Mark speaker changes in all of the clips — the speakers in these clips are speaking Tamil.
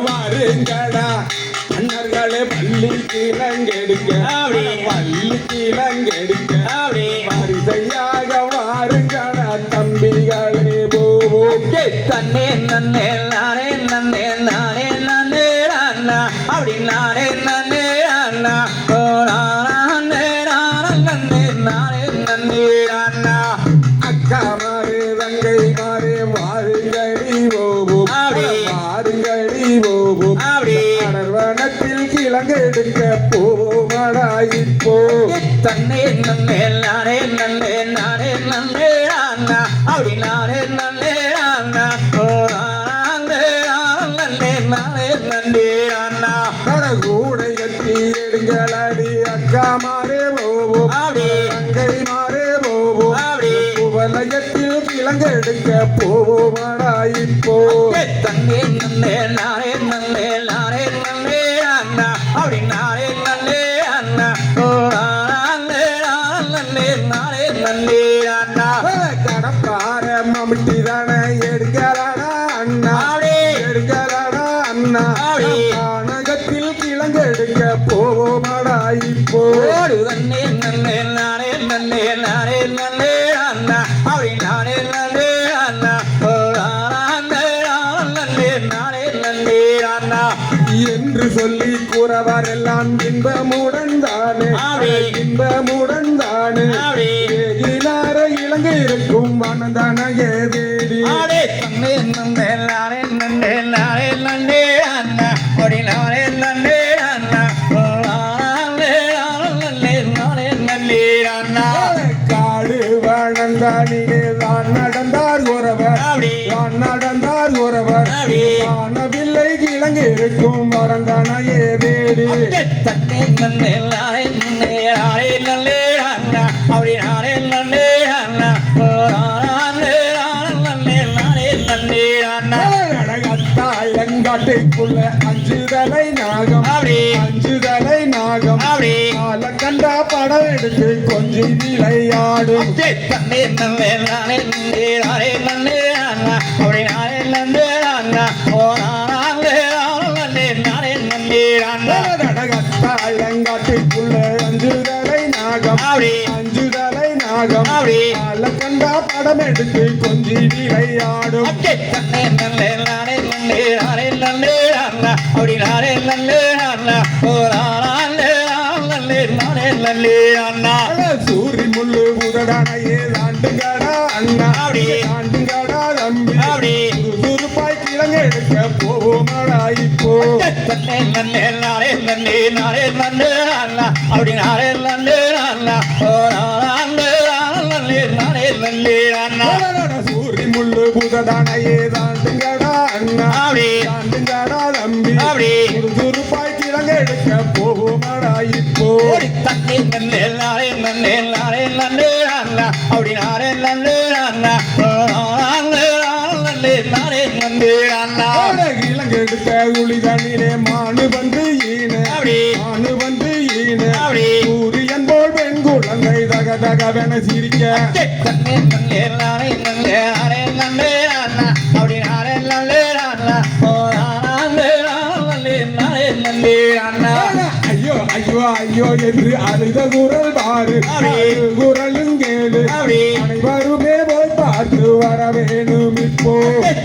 Speaker 1: வாருங்கடா அண்ணர்களே பள்ளி கிழங்கெடுக்க
Speaker 2: அப்படி.
Speaker 1: பள்ளி கிழங்கெடுக்க
Speaker 2: அப்படி
Speaker 1: வரிசையாக வாருங்கடா தம்பிகளே போவோம்
Speaker 2: தன்னே நன்னே நானே நன்னே நானே நன்னே அண்ணா அப்படி நானே நன்னே அண்ணா
Speaker 1: அக்கா மாறு தங்கை மாறு
Speaker 2: அப்படி.
Speaker 1: வாருங்கடி போவோம்
Speaker 2: அப்படி.
Speaker 1: அடர்வனத்தில் கிழங்கெடுக்க போவோமடா இப்போ
Speaker 2: தன்னே நன்னே நானே நன்னே நானே நன்னே அண்ணா அப்படி நானே நன்னே அண்ணா
Speaker 1: கிழங்கெடுக்க போவோமடா இப்போ
Speaker 2: தன்னே நன்னே நானே நன்னே நானே நன்னே அண்ணா. அப்படி நானே நன்னே அண்ணா. ஓ நானே நானே நானே நன்னே அண்ணா.
Speaker 1: கடப்பார மம்முட்டி தானே எடுக்கலாடா அண்ணா? எடுக்கலாடா அண்ணா. கானகத்தில் கிழங்கெடுக்க போவோமடா இப்போ
Speaker 2: ஓடு தன்னே நன்னே நானே நன்னே நானே நன்னே அண்ணா. அப்படி நானே
Speaker 1: சொல்லி கூறவாரெல்லாம் இன்பமுடன் தானே. இன்பமுடன் தானே இலங்கை இருக்கும் மனதனையே தேடி நடந்தார் ஒருவர். நடந்தார் ஒருவர். காணவில்லை கிழங்கு இருக்கும் வரந்தானையே தேடி
Speaker 2: தன்னே நன்னே நானே நன்னே நானே நன்னே அண்ணா அப்படி நானே நன்னே அண்ணா
Speaker 1: எங்காட்டுக்குள்ள அஞ்சு தலை நாகம். அஞ்சு தலை நாகம்.
Speaker 2: அப்படி.
Speaker 1: கால கண்டா படம் எடுத்து கொஞ்சம் விளையாடும்
Speaker 2: தன்னே நன்னே நானே நன்னே நானே நன்னே அண்ணா அப்படி. நானே நன்னே அண்ணா
Speaker 1: எங்காட்டுக்குள்ள அஞ்சு தலை நாகம். அஞ்சு தலை நாகம் கண்டா படம் எடுத்து கொஞ்சம் விளையாடும்.
Speaker 2: அப்படி நானே நன்னே அண்ணா ஓ நானே நானே நானே நன்னே அண்ணா
Speaker 1: சூரி முள்ளு உதடானையே தாண்டுங்கடா அண்ணா.
Speaker 2: அப்படி.
Speaker 1: தாண்டுங்கடா தம்பி.
Speaker 2: அப்படி
Speaker 1: சுறுசுறுப்பாய் கிழங்கு எடுக்க போவோமடா இப்போ.
Speaker 2: நன்னே நானே நன்னே நானே நன்னே நன்னே அண்ணா.
Speaker 1: சூரி முள்ளு புதடானையே தாண்டுங்கடா அண்ணா. தாண்டுங்கடா தம்பி. சுறுசுறுப்பாய் கிழங்கு எடுக்க போவோமடா இப்போ.
Speaker 2: தன்னே நன்னே நானே நன்னே நானே நன்னே அண்ணா. அப்படி நானே நன்னே அண்ணா. ஓ நானே நானே நானே நன்னே அண்ணா.
Speaker 1: ஐயோ ஐயோ ஐயோ என்று அழுத குரல் பாரு. குரலும் கேளு. அனைவருமே போய் பார்த்து வர வேணும் இப்போ.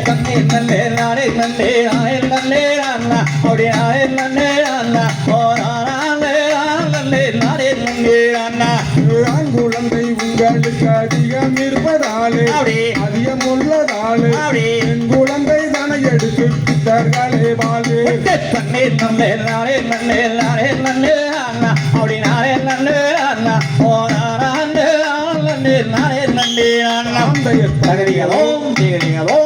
Speaker 2: தன்னே நன்னே நானே நன்னே நானே நன்னே அண்ணா. அப்படி நானே நன்னே அண்ணா. ஓ
Speaker 1: இருப்பதாலே அதிகம் உள்ளதாலே பெண் குழந்தை தனை எடுத்து பித்தர்களே வாழு
Speaker 2: தன்னே நன்னே நானே நன்னே நானே நன்னே அண்ணா. அப்படி நானே நன்னே அண்ணா. ஓ நானே நானே நானே நன்னே அண்ணா
Speaker 1: அந்த
Speaker 2: தகதிகளோ திகதிகளோ.